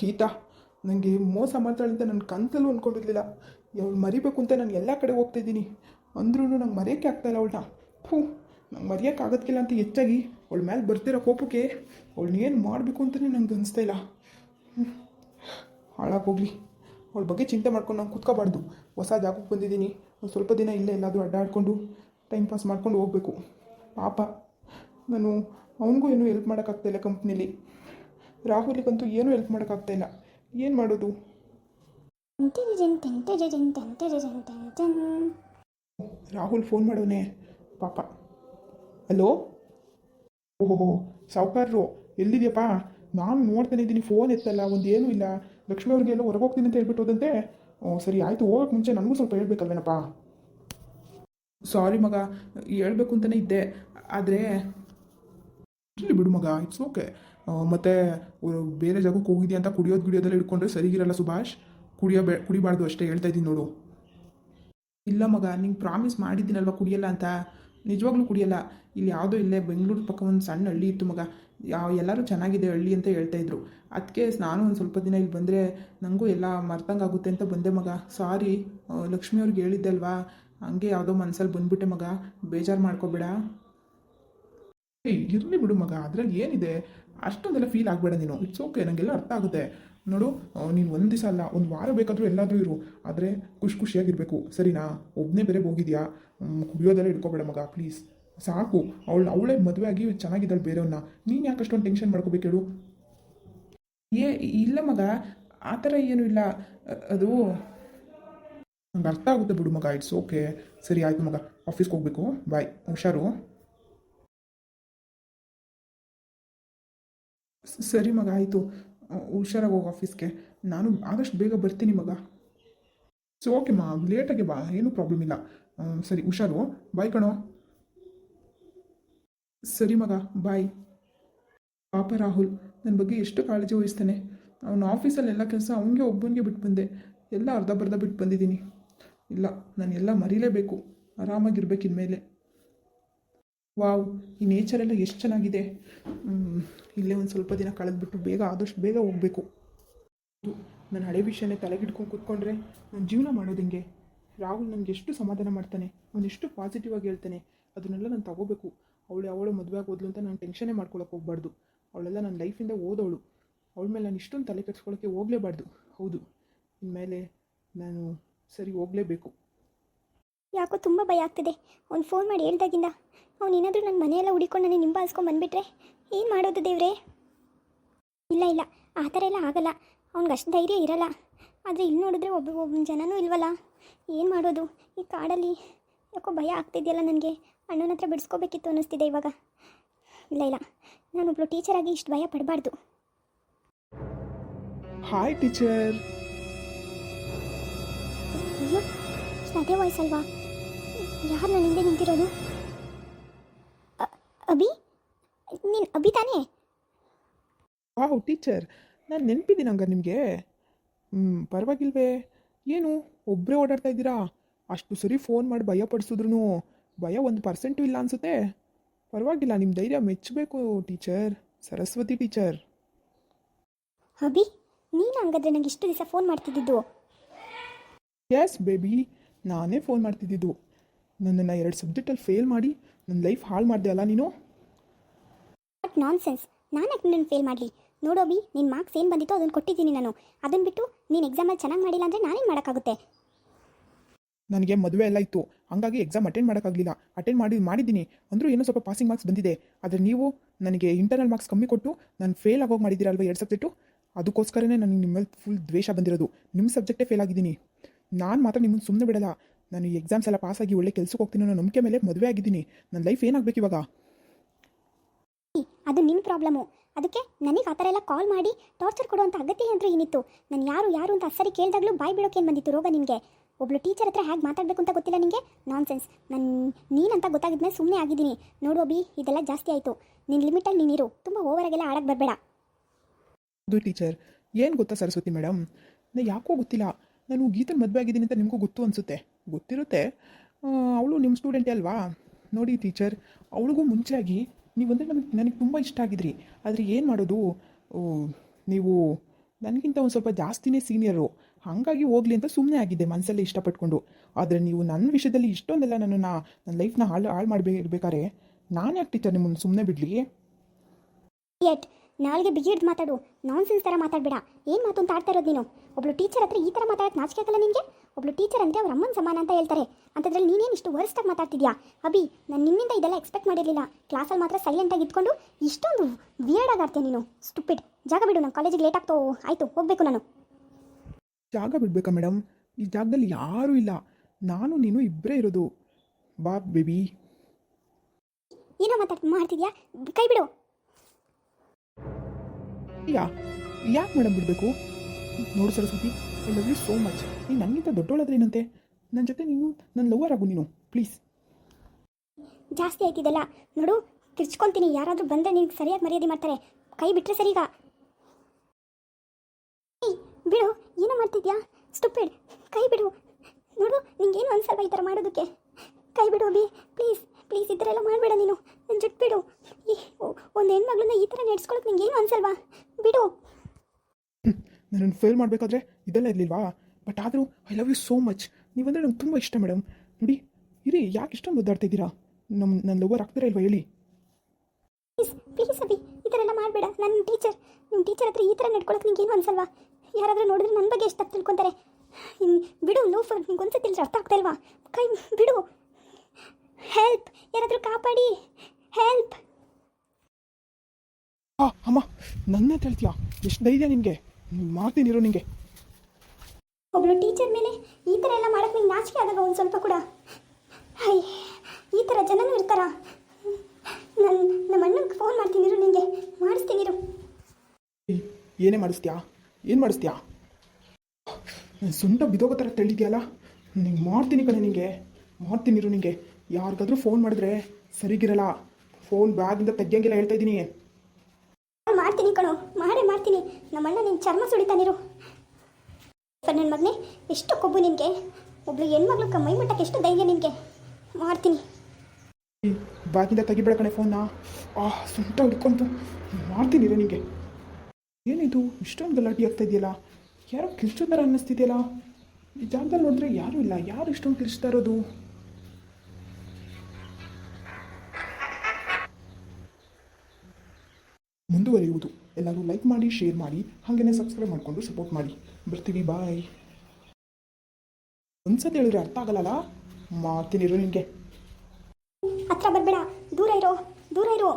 ಗೀತಾ ನನಗೆ ಮೋಸ ಮಾಡ್ತಾಳೆ ಅಂತ ನನ್ನ ಕನಸಲ್ಲೂ ಅಂದ್ಕೊಂಡಿರಲಿಲ್ಲ ಅವಳು ಮರಿಬೇಕು ಅಂತ ನಾನು ಎಲ್ಲ ಕಡೆ ಹೋಗ್ತಾ ಇದ್ದೀನಿ. ಅಂದ್ರೂ ನಂಗೆ ಮರೆಯೋಕ್ಕೆ ಆಗ್ತಾಯಿಲ್ಲ ಅವಳನ್ನ. ಹ್ಞೂ ನಂಗೆ ಆಗೋದಿಲ್ಲ ಅಂತ ಹೆಚ್ಚಾಗಿ ಅವಳ ಮೇಲೆ ಬರ್ತಿರೋ ಕೋಪಕ್ಕೆ ಅವಳನ್ನ ಏನು ಮಾಡಬೇಕು ಅಂತಲೇ ನಂಗೆ ಅನಿಸ್ತಾ ಇಲ್ಲ. ಹಾಳಾಗೋಗ್ಲಿ. ಅವಳ ಬಗ್ಗೆ ಚಿಂತೆ ಮಾಡ್ಕೊಂಡು ನಾನು ಕುತ್ಕೋಬಾರ್ದು. ಹೊಸ ಜಾಗಕ್ಕೆ ಬಂದಿದ್ದೀನಿ. ಒಂದು ಸ್ವಲ್ಪ ದಿನ ಇಲ್ಲೇ ಎಲ್ಲಾದರೂ ಅಡ್ಡಾಡ್ಕೊಂಡು ಟೈಮ್ ಪಾಸ್ ಮಾಡ್ಕೊಂಡು ಹೋಗಬೇಕು. ಪಾಪ. ನಾನು ಅವನಿಗೂ ಏನೂ ಹೆಲ್ಪ್ ಮಾಡೋಕ್ಕಾಗ್ತಾಯಿಲ್ಲ ಕಂಪ್ನೀಲಿ. ರಾಹುಲಿಗಂತೂ ಏನೂ ಹೆಲ್ಪ್ ಮಾಡೋಕ್ಕಾಗ್ತಾಯಿಲ್ಲ ಏನು ಮಾಡೋದು? ರಾಹುಲ್ ಫೋನ್ ಮಾಡೋನೆ. ಪಾಪ. ಹಲೋ ಓಹೋ ಸಾವುಕಾರರು, ಎಲ್ಲಿದೆಯಪ್ಪ? ನಾನು ನೋಡ್ತಾನೆ ಇದ್ದೀನಿ ಫೋನ್ ಎತ್ತಲ್ಲ, ಒಂದು ಏನೂ ಇಲ್ಲ. ಲಕ್ಷ್ಮಿ ಅವ್ರಿಗೆಲ್ಲ ಹೊರಗೆ ಹೋಗ್ತೀನಿ ಅಂತ ಹೇಳ್ಬಿಟ್ಟು ಹೋದಂತೆ. ಸರಿ, ಆಯಿತು, ಹೋಗೋಕೆ ಮುಂಚೆ ನನಗೂ ಸ್ವಲ್ಪ ಹೇಳ್ಬೇಕಲ್ವೇನಪ್ಪ? ಸಾರಿ ಮಗ, ಹೇಳ್ಬೇಕು ಅಂತಲೇ ಇದ್ದೆ. ಆದರೆ ಇರಲಿ ಬಿಡು ಮಗ ಇಟ್ಸ್ ಓಕೆ ಮತ್ತು ಬೇರೆ ಜಾಗಕ್ಕೆ ಹೋಗಿದ್ಯಾ ಅಂತ ಕುಡಿಯೋದು ಗಿಡಿಯೋದೆಲ್ಲ ಹಿಡ್ಕೊಂಡ್ರೆ ಸರಿಗಿರಲ್ಲ ಸುಭಾಷ್? ಕುಡಿಯೋ ಬೇ ಕುಡಿಬಾರ್ದು, ಅಷ್ಟೇ ಹೇಳ್ತಾ ಇದ್ದೀನಿ ನೋಡು. ಇಲ್ಲ ಮಗ, ನಿಂಗೆ ಪ್ರಾಮಿಸ್ ಮಾಡಿದ್ದೀನಲ್ವ ಕುಡಿಯಲ್ಲ ಅಂತ? ನಿಜವಾಗ್ಲೂ ಕುಡಿಯಲ್ಲ. ಇಲ್ಲಿ ಯಾವುದೋ ಇಲ್ಲೇ ಬೆಂಗಳೂರು ಪಕ್ಕ ಒಂದು ಸಣ್ಣ ಹಳ್ಳಿ ಇತ್ತು ಮಗ. ಯಾವ ಎಲ್ಲರೂ ಚೆನ್ನಾಗಿದೆ ಹಳ್ಳಿ ಅಂತ ಹೇಳ್ತಾ ಇದ್ರು. ಅದಕ್ಕೆ ನಾನು ಒಂದು ಸ್ವಲ್ಪ ದಿನ ಇಲ್ಲಿ ಬಂದರೆ ನನಗೂ ಎಲ್ಲ ಮರ್ತಂಗೆ ಆಗುತ್ತೆ ಅಂತ ಬಂದೆ ಮಗ. ಸಾರಿ ಲಕ್ಷ್ಮಿ ಅವ್ರಿಗೆ ಹೇಳಿದ್ದೆ ಅಲ್ವಾ? ಹಂಗೆ ಯಾವುದೋ ಮನಸ್ಸಲ್ಲಿ ಬಂದ್ಬಿಟ್ಟೆ ಮಗ. ಬೇಜಾರು ಮಾಡ್ಕೋಬೇಡ. ಏಯ್ ಇರಲಿ ಬಿಡು ಮಗ ಅದ್ರಲ್ಲಿ ಏನಿದೆ? ಅಷ್ಟೊಂದೆಲ್ಲ ಫೀಲ್ ಆಗಬೇಡ ನೀನು. ಇಟ್ಸ್ ಓಕೆ ನನಗೆಲ್ಲ ಅರ್ಥ ಆಗುತ್ತೆ. ನೋಡು ನೀನು ಒಂದು ದಿವಸ ಅಲ್ಲ, ಒಂದು ವಾರ ಬೇಕಾದರೂ ಎಲ್ಲಾದರೂ ಇರು. ಆದರೆ ಖುಷಿ ಖುಷಿಯಾಗಿರಬೇಕು. ಸರಿನಾ? ಒಬ್ಬನೇ ಬೇರೆ ಹೋಗಿದ್ಯಾ? ಕುಡಿಯೋದೆಲ್ಲ ಇಟ್ಕೋಬೇಡ ಮಗ ಪ್ಲೀಸ್ ಸಾಕು. ಅವಳು, ಅವಳೇ ಮದುವೆ ಆಗಿ ಚೆನ್ನಾಗಿದ್ದಾಳೆ ಬೇರೆಯವನ್ನ ನೀನು ಯಾಕೆ ಅಷ್ಟೊಂದು ಟೆನ್ಷನ್ ಮಾಡ್ಕೋಬೇಕು ಹೇಳು? ಏ, ಇಲ್ಲ ಮಗ, ಆ ಥರ ಏನೂ ಇಲ್ಲ. ಅದು, ನಂಗೆ ಅರ್ಥ ಆಗುತ್ತೆ ಬಿಡು ಮಗ ಇಟ್ಸ್ ಓಕೆ ಸರಿ, ಆಯಿತು ಮಗ. ಆಫೀಸ್ಗೆ ಹೋಗ್ಬೇಕು. ಬಾಯ್ ಹುಷಾರು. ಸರಿ ಮಗ, ಆಯಿತು. ಹುಷಾರಾಗಿ ಹೋಗಿ ಆಫೀಸ್ಗೆ. ನಾನು ಆದಷ್ಟು ಬೇಗ ಬರ್ತೀನಿ ಮಗ. ಸೊ ಓಕೆ ಮಾ, ಲೇಟಾಗಿ ಬಾ, ಏನೂ ಪ್ರಾಬ್ಲಮ್ ಇಲ್ಲ. ಸರಿ, ಹುಷಾರು. ಬಾಯ್ ಕಣೋ. ಸರಿ ಮಗ ಬಾಯ್ ಪಾಪ ರಾಹುಲ್ ನನ್ನ ಬಗ್ಗೆ ಎಷ್ಟು ಕಾಳಜಿ ವಹಿಸ್ತಾನೆ. ಅವನು ಆಫೀಸಲ್ಲಿ ಎಲ್ಲ ಕೆಲಸ ಅವನಿಗೆ ಒಬ್ಬನಿಗೆ ಬಿಟ್ಟು ಬಂದೆ. ಎಲ್ಲ ಅರ್ಧ ಬರ್ಧ ಬಿಟ್ಟು ಬಂದಿದ್ದೀನಿ. ಇಲ್ಲ ನಾನು ಎಲ್ಲ ಮರೀಲೇಬೇಕು. ಆರಾಮಾಗಿರ್ಬೇಕು ಇನ್ಮೇಲೆ. ವಾವ್, ಈ ನೇಚರ್ ಎಲ್ಲ ಎಷ್ಟು ಚೆನ್ನಾಗಿದೆ. ಇಲ್ಲೇ ಒಂದು ಸ್ವಲ್ಪ ದಿನ ಕಳೆದ್ಬಿಟ್ಟು ಬೇಗ ಆದಷ್ಟು ಬೇಗ ಹೋಗಬೇಕು. ನಾನು ಹಳೆ ವಿಷಯನೇ ತಲೆಗಿಡ್ಕೊಂಡು ಕೂತ್ಕೊಂಡ್ರೆ ನಾನು ಜೀವನ ಮಾಡೋದು ಹಿಂಗೆ? ರಾಹುಲ್ ನನಗೆ ಎಷ್ಟು ಸಮಾಧಾನ ಮಾಡ್ತಾನೆ, ಅವನು ಎಷ್ಟು ಪಾಸಿಟಿವ್ ಆಗಿ ಹೇಳ್ತಾನೆ, ಅದನ್ನೆಲ್ಲ ನಾನು ತಗೋಬೇಕು. ಅವಳು ಅವಳು ಮದುವೆ ಆಗೋದ್ಲು ಅಂತ ನಾನು ಟೆನ್ಷನೇ ಮಾಡ್ಕೊಳಕ್ಕೆ ಹೋಗ್ಬಾರ್ದು. ಅವಳೆಲ್ಲ ನನ್ನ ಲೈಫಿಂದ ಓದೋಳು ಅವಳ ಮೇಲೆ ನಾನು ಇಷ್ಟೊಂದು ತಲೆ ಕೆಡ್ಸ್ಕೊಳ್ಳೋಕ್ಕೆ ಹೋಗಲೇಬಾರ್ದು. ಹೌದು. ಇನ್ಮೇಲೆ ನಾನು ಸರಿ ಹೋಗಲೇಬೇಕು. ಯಾಕೋ ತುಂಬ ಭಯ ಆಗ್ತಿದೆ. ಅವ್ನು ಫೋನ್ ಮಾಡಿ ಹೇಳ್ದಾಗಿಂದ. ಅವ್ನು ಏನಾದರೂ ನನ್ನ ಮನೆಯೆಲ್ಲ ಹುಡಿಕೊಂಡು ನನಗೆ ನಿಂಬಾಯಿಸ್ಕೊಂಡು ಬಂದುಬಿಟ್ರೆ ಏನು ಮಾಡೋದು ದೇವ್ರೆ? ಇಲ್ಲ ಇಲ್ಲ. ಆ ಥರ ಎಲ್ಲ ಆಗಲ್ಲ. ಅವ್ನಿಗೆ ಅಷ್ಟು ಧೈರ್ಯ ಇರಲ್ಲ. ಆದರೆ ಇಲ್ಲಿ ನೋಡಿದ್ರೆ ಒಬ್ಬ ಒಬ್ಬ ಜನನೂ ಇಲ್ವಲ್ಲ? ಏನು ಮಾಡೋದು? ಈ ಕಾಡಲ್ಲಿ ಯಾಕೋ ಭಯ ಆಗ್ತಿದೆಯಲ್ಲ ನನಗೆ. ಅಣ್ಣನ ಹತ್ರ ಬಿಡಿಸ್ಕೋಬೇಕಿತ್ತು ಅನ್ನಿಸ್ತಿದೆ ಇವಾಗ. ಇಲ್ಲ ಇಲ್ಲ. ನಾನೊಬ್ಳು ಟೀಚರಾಗಿ ಇಷ್ಟು ಭಯ ಪಡಬಾರ್ದು. ಹಾಯ್ ಟೀಚರ್ ಅಯ್ಯೋ ಅದೇ ವಾಯ್ಸ್ ವಯಸ್ಸಲ್ವಾ ಯಾರು ನನ್ನ ಹಿಂದೆ ನಿಂತಿರೋದು ಅಭಿ? ನೀನು ಅಭಿ ತಾನೇ? ವಾವ್ ಟೀಚರ್ ನಾನು ನೆನಪಿದ್ದೀನಿ ಹಂಗ ನಿಮಗೆ. ಹ್ಞೂ ಪರವಾಗಿಲ್ವೇ. ಏನು ಒಬ್ಬರೇ ಓಡಾಡ್ತಾ ಇದ್ದೀರಾ? ಅಷ್ಟು ಸರಿ ಫೋನ್ ಮಾಡಿ ಭಯ ಪಡಿಸಿದ್ರು ಭಯ ಒಂದು ಪರ್ಸೆಂಟು ಇಲ್ಲ ಅನಿಸುತ್ತೆ. ಪರವಾಗಿಲ್ಲ ನಿಮ್ಮ ಧೈರ್ಯ ಮೆಚ್ಚಬೇಕು ಟೀಚರ್. ಸರಸ್ವತಿ ಟೀಚರ್. ಅಭಿ ನೀನು ಹಂಗಾದ್ರೆ ನಂಗೆ ಇಷ್ಟು ದಿವಸ ಫೋನ್ ಮಾಡ್ತಿದ್ದಿದ್ದು? ಎಸ್ ಬೇಬಿ ನಾನೇ ಫೋನ್ ಮಾಡ್ತಿದ್ದಿದ್ದು. ನನ್ನನ್ನು ಎರಡು ಸಬ್ಜೆಕ್ಟಲ್ಲಿ ಫೇಲ್ ಮಾಡಿ ನನ್ನ ಲೈಫ್ ಹಾಳು ಮಾಡಿದೆ ಅಲ್ಲ ನೀನು? ಬಟ್ ನಾನ್ ಸೆನ್ಸ್ ನಾನು ಯಾಕೆ ನಿನ್ನ ಫೇಲ್ ಮಾಡಲಿ? ನೋಡೋಬಿ ನಿನ್ನ ಮಾರ್ಕ್ಸ್ ಏನು ಬಂದಿತ್ತು ಅದನ್ನು ಕೊಟ್ಟಿದ್ದೀನಿ ನಾನು. ಅದನ್ನು ಬಿಟ್ಟು ನೀನು ಎಕ್ಸಾಮಲ್ಲಿ ಚೆನ್ನಾಗಿ ಮಾಡಿಲ್ಲ ಅಂದರೆ ನಾನೇನು ಮಾಡೋಕ್ಕಾಗುತ್ತೆ? ನನಗೆ ಮದುವೆ ಎಲ್ಲ ಇತ್ತು. ಹಾಗಾಗಿ ಎಕ್ಸಾಮ್ ಅಟೆಂಡ್ ಮಾಡೋಕ್ಕಾಗಲಿಲ್ಲ. ಅಟೆಂಡ್ ಮಾಡಿ ಮಾಡಿದ್ದೀನಿ. ಅಂದರೂ ಏನೋ ಸ್ವಲ್ಪ ಪಾಸಿಂಗ್ ಮಾರ್ಕ್ಸ್ ಬಂದಿದೆ. ಆದರೆ ನೀವು ನನಗೆ ಇಂಟರ್ನಲ್ ಮಾರ್ಕ್ಸ್ ಕಮ್ಮಿ ಕೊಟ್ಟು ನಾನು ಫೇಲ್ ಆಗೋಗಿ ಮಾಡಿದ್ದೀರಲ್ವ ಎರಡು ಸಬ್ಜೆಕ್ಟು ಅದಕ್ಕೋಸ್ಕರನೇ ನನಗೆ ನಿಮ್ಮ ಮೇಲೆ ಫುಲ್ ದ್ವೇಷ ಬಂದಿರೋದು. ನಿಮ್ಮ ಸಬ್ಜೆಕ್ಟೇ ಫೇಲ್ ಆಗಿದ್ದೀನಿ. ನಾನು ಮಾತ್ರ ನಿಮ್ಮನ್ನು ಸುಮ್ಮನೆ ಬಿಡಲ್ಲ. ನಾನು ಈ ಎಕ್ಸಾಮ್ಸ್ ಎಲ್ಲ ಪಾಸಾಗಿ ಒಳ್ಳೆ ಕೆಲಸಕ್ಕೆ ಹೋಗ್ತೀನಿ ಅನ್ನೋ ನಂಬಿಕೆ ಮೇಲೆ ಮದುವೆ ಆಗಿದ್ದೀನಿ. ನನ್ನ ಲೈಫ್ ಏನಾಗಬೇಕು ಇವಾಗ? ಅದು ನಿನ್ನ ಪ್ರಾಬ್ಲಮ್ಮು ಅದಕ್ಕೆ ನನಗೆ ಆ ಥರ ಎಲ್ಲ ಕಾಲ್ ಮಾಡಿ ಟಾರ್ಚರ್ ಕೊಡುವಂಥ ಅಗತ್ಯ ಏನಾದರೂ ಏನಿತ್ತು? ನಾನು ಯಾರು ಯಾರು ಅಂತ ಸರಿ ಕೇಳಿದಾಗಲೂ ಬಾಯ್ ಬಿಡೋಕೆ ಏನು ಬಂದಿತ್ತು ರೋಗ ನಿನಗೆ? ಒಬ್ಳು ಟೀಚರ್ ಹತ್ರ ಹೇಗೆ ಮಾತಾಡಬೇಕು ಅಂತ ಗೊತ್ತಿಲ್ಲ ನಿಮಗೆ ನಾನ್ ಸೆನ್ಸ್ ನಾನು ನೀನಂತ ಗೊತ್ತಾಗಿದ್ಮೇಲೆ ಸುಮ್ಮನೆ ಆಗಿದ್ದೀನಿ. ನೋಡು ಬಿ ಇದೆಲ್ಲ ಜಾಸ್ತಿ ಆಯಿತು. ನಿನ್ನ ಲಿಮಿಟಲ್ಲಿ ನೀನಿರು. ತುಂಬ ಓವರಾಗೆಲ್ಲ ಆಡಕ್ಕೆ ಬರಬೇಡ. ಅದು ಟೀಚರ್ ಏನು ಗೊತ್ತಾ ಸರಸ್ವತಿ ಮೇಡಮ್ ನಾನು ಯಾಕೋ ಗೊತ್ತಿಲ್ಲ. ನಾನು ಗೀತನ ಮದುವೆ ಆಗಿದ್ದೀನಿ ಅಂತ ನಿಮಗೂ ಗೊತ್ತು ಅನಿಸುತ್ತೆ. ಗೊತ್ತಿರುತ್ತೆ. ಅವಳು ನಿಮ್ಮ ಸ್ಟೂಡೆಂಟೇ ಅಲ್ವಾ? ನೋಡಿ ಟೀಚರ್ ಅವಳಿಗೂ ಮುಂಚೆಯಾಗಿ ನೀವಂದರೆ ನಮಗೆ, ನನಗೆ ತುಂಬ ಇಷ್ಟ ಆಗಿದ್ರಿ. ಆದರೆ ಏನು ಮಾಡೋದು? ನೀವು ನನಗಿಂತ ಒಂದು ಸ್ವಲ್ಪ ಜಾಸ್ತಿನೇ ಸೀನಿಯರು ಹಾಗಾಗಿ ಹೋಗ್ಲಿ ಅಂತ ಸುಮ್ಮನೆ ಆಗಿದೆ ಮನಸ್ಸಲ್ಲಿ ಇಷ್ಟಪಟ್ಕೊಂಡು. ಆದರೆ ನೀವು ನನ್ನ ವಿಷಯದಲ್ಲಿ ಇಷ್ಟೊಂದೆಲ್ಲ ನನ್ನನ್ನು ನನ್ನ ಲೈಫ್ನ ಹಾಳು ಹಾಳು ಮಾಡಬೇಕಿರ್ಬೇಕಾದ್ರೆ ನಾನು ಯಾಕೆ ಟೀಚರ್ ನಿಮ್ಮನ್ನು ಸುಮ್ಮನೆ ಬಿಡಲಿ? ನಾಳೆಗೆ ಬಿಗಿಡ್ದು ಮಾತಾಡು. ನಾನ್ಸೆನ್ಸ್ ಥರ ಮಾತಾಡಬೇಡ. ಏನು ಮಾತು ಅಂತ ಆಡ್ತಾ ಇರೋದು ನೀನು? ಒಬ್ಳು ಟೀಚರ್ ಹತ್ರ ಈ ಥರ ಮಾತಾಡೋಕ್ಕೆ ನಾಚಿಕೆ ಆಗಲ್ಲ ನಿನಗೆ? ಒಬ್ಳು ಟೀಚರ್ ಅಂದರೆ ಅವ್ರ ಅಮ್ಮನ ಸಮಾನ ಅಂತ ಹೇಳ್ತಾರೆ. ಅಂಥದ್ರಲ್ಲಿ ನೀನೇನು ಇಷ್ಟು ವರ್ಸ್ಟಾಗಿ ಮಾತಾಡ್ತಿದ್ಯಾ? ಅಭಿ ನಾನು ನಿನ್ನಿಂದ ಇದೆಲ್ಲ ಎಕ್ಸ್ಪೆಕ್ಟ್ ಮಾಡಿರಲಿಲ್ಲ. ಕ್ಲಾಸಲ್ಲಿ ಮಾತ್ರ ಸೈಲೆಂಟಾಗಿ ಇದ್ಕೊಂಡು ಇಷ್ಟೊಂದು ವಿಯರ್ಡಾಗಿ ಆಡ್ತೀಯ ನೀನು? ಸ್ಟುಪಿಡ್ ಜಾಗ ಬಿಡು ನಾನು ಕಾಲೇಜಿಗೆ ಲೇಟ್ ಆಗ್ತೋ ಆಯಿತು ಹೋಗಬೇಕು ನಾನು. ಜಾಗ ಬಿಡಬೇಕಾ ಮೇಡಮ್ ಈ ಜಾಗದಲ್ಲಿ ಯಾರೂ ಇಲ್ಲ. ನಾನು ನೀನು ಇಬ್ಬರೇ ಇರೋದು. ಬಾ ಬೇಬಿ ಏನೋ ಮಾತಾಡ್ ಮಾಡ್ತಿದ್ಯಾ ಕೈ ಬಿಡು. ಯಾ ಯಾಕೆ ಮೇಡಮ್ ಬಿಡಬೇಕು? ನೋಡು Saraswati I love you so much ನೀನು ನನಗಿಂತ ದೊಡ್ಡೋಳಾದ್ರೆ ಏನಂತೆ? ನನ್ನ ಜೊತೆ ನೀನು ನನ್ನ ಲವರ್ ಆಗು ನೀನು ಪ್ಲೀಸ್ ಜಾಸ್ತಿ ಆಯ್ತಿದೆಲ್ಲ. ನೋಡು ಕಿರ್ಚ್ಕೊಂತೀನಿ ಯಾರಾದರೂ ಬಂದರೆ ನೀನು ಸರಿಯಾಗಿ ಮರ್ಯಾದೆ ಮಾಡ್ತಾರೆ. ಕೈ ಬಿಟ್ಟರೆ ಸರಿಗ. ಬಿಡು, ಏನೋ ಮಾಡ್ತಿದ್ಯಾ? ಸ್ಟುಪಿಡ್ ಕೈ ಬಿಡು. ನೋಡು, ನಿಂಗೇನು ಅನ್ಸಲ್ವಾ ಈ ಥರ ಮಾಡೋದಕ್ಕೆ? ಕೈ ಬಿಡು, ಅಭಿ ಪ್ಲೀಸ್ ಪ್ಲೀಸ್ ಈ ಥರ ಎಲ್ಲ ಮಾಡಬೇಡ ನೀನು. ನನ್ನ ಜೊತೆ ಬಿಡು. ಈ ಒಂದು ಹೆಣ್ಮಗಳನ್ನ ಈ ಥರ ನಡೆಸ್ಕೊಳಕ್ಕೆ ಏನು ಅನ್ಸಲ್ವಾ? ಬಿಡು. ನನ್ನ ಫೇಲ್ ಮಾಡಬೇಕಾದ್ರೆ ಇದೆಲ್ಲ ಇರಲಿಲ್ವಾ? ಬಟ್ ಆದರೂ I love you so much ನೀವಂದರೆ ನಂಗೆ ತುಂಬ ಇಷ್ಟ ಮೇಡಮ್ ನೋಡಿ ಇರಿ ಯಾಕೆ ಇಷ್ಟೊಂದು ಒದ್ದಾಡ್ತಾ ಇದ್ದೀರಾ? ನಮ್ಮ ನನ್ನ ಲವರ್ ಆಗ್ತಾರೆ ಇಲ್ವಾ ಹೇಳಿ. ಪ್ಲೀಸ್ ಪ್ಲೀಸ್ ಅಭಿ ಈ ಥರ ಎಲ್ಲ ಮಾಡಬೇಡ. ನನ್ನ ಟೀಚರ್ ನಿಮ್ಮ ಟೀಚರ್ ಹತ್ರ ಈ ಥರ ನಡ್ಕೊಳಕ್ಕೆ ಏನು ಅನ್ಸಲ್ವಾ? ಯಾರಾದರೂ ನೋಡಿದ್ರೆ ನನ್ನ ಬಗ್ಗೆ ಎಷ್ಟು ತಪ್ಪು ತಿಳ್ಕೊತಾರೆ. ಬಿಡು ಬಿಡು ಲೋಫರ್ ನಿಂಗೆ ಒಂದ್ಸತಿ ಅರ್ಥ ಆಗ್ತಾ ಇಲ್ವಾ? ಕೈ ಬಿಡು. ಹೆಲ್ಪ್ ಯಾರಾದರೂ ಕಾಪಾಡಿ. ಹೆಲ್ಪ್ ಆ ಅಮ್ಮ ನನ್ನ ಹೇಳ್ತೀಯಾ? ಎಷ್ಟು ಧೈರ್ಯ ನಿನಗೆ. ಮಾಡ್ತೀನಿರೋ ನಿನಗೆ ಒಬ್ಬಳು ಟೀಚರ್ ಮೇಲೆ ಈ ಥರ ಎಲ್ಲ ಮಾಡಕ್ಕೆ ನಿಂಗೆ ನಾಚಿಕೆ ಆದಾಗ ಒಂದು ಸ್ವಲ್ಪ ಕೂಡ. ಹೈ ಈ ಥರ ಜನನೂ ಇರ್ತಾರ. ನನ್ನ ನಮ್ಮ ಅಣ್ಣಂಗೆ ಫೋನ್ ಮಾಡ್ತೀನಿರು ನಿನಗೆ ಮಾಡಿಸ್ತೀನಿರು ಏನೇ ಮಾಡಿಸ್ತೀಯಾ? ಏನು ಮಾಡಿಸ್ತೀಯಾ? ಸುಂಟ ಸೊಂಟ ಬಿದೋಗೋ ಥರ ತಳ್ಳಿದ್ಯಲ್ಲ? ನಿಂಗೆ ಮಾಡ್ತೀನಿ ಕಣೆ ನಿಂಗೆ. ಮಾಡ್ತೀನಿರು ನಿಂಗೆ. ಯಾರಿಗಾದ್ರೂ ಫೋನ್ ಮಾಡಿದ್ರೆ ಸರಿಗಿರಲ್ಲ. ಫೋನ್ ಬ್ಯಾಗಿಂದ ತೆಗಿಯಂಗಿಲ್ಲ ಹೇಳ್ತಾ ಇದ್ದೀನಿ. ಮಾಡ್ತೀನಿ ಕಣೋ ಮಾಡೇ ಮಾಡ್ತೀನಿ. ನಮ್ಮಣ್ಣ ನಿನ್ನ ಚರ್ಮ ಸುಡಿತಾನಿರು ನನ್ನ ಮಗನೇ ಎಷ್ಟು ಕೊಬ್ಬು ನಿನಗೆ. ಒಬ್ಳು ಹೆಣ್ಮಗ್ಳು ಮೈ ಮಟ್ಟಕ್ಕೆ ಎಷ್ಟು ಧೈರ್ಯ ನಿನಗೆ. ಮಾಡ್ತೀನಿ. ಬ್ಯಾಗಿಂದ ತೆಗಿಬೇಡ ಕಣೆ ಫೋನ್ನ ಆ ಸುಂಟ ಹಿಡ್ಕೊಂತು. ಮಾಡ್ತೀನಿರು ನಿಂಗೆ ಏನಿದು? ಇಷ್ಟೊಂದು ಗಲಾಟೆ ಆಗ್ತಾ ಇದೆಯಲ್ಲ. ಯಾರೋ ಕಿರ್ಚೋದಾರ ಥರ ಅನ್ನಿಸ್ತಿದೆಯಲ್ಲ. ಈ ಜಾಗದಲ್ಲಿ ನೋಡಿದ್ರೆ ಯಾರೂ ಇಲ್ಲ. ಯಾರು ಇಷ್ಟೊಂದು ಕಿರ್ಚ್ತಾ ಇರೋದು? ಮುಂದುವರಿಯುವುದು. ಎಲ್ಲರೂ ಲೈಕ್ ಮಾಡಿ ಶೇರ್ ಮಾಡಿ, ಹಾಗೇನೆ ಸಬ್ಸ್ಕ್ರೈಬ್ ಮಾಡಿಕೊಂಡು ಸಪೋರ್ಟ್ ಮಾಡಿ. ಬರ್ತೀವಿ ಬಾಯ್ ಒಂದ್ಸತಿ ಹೇಳಿದ್ರೆ ಅರ್ಥ ಆಗಲ್ಲ ಮಾಡ್ತೀನಿ ಇರೋ ನಿನಗೆ. ಹತ್ರ ಬರಬೇಡ, ದೂರ ಇರೋ ದೂರ ಇರೋ.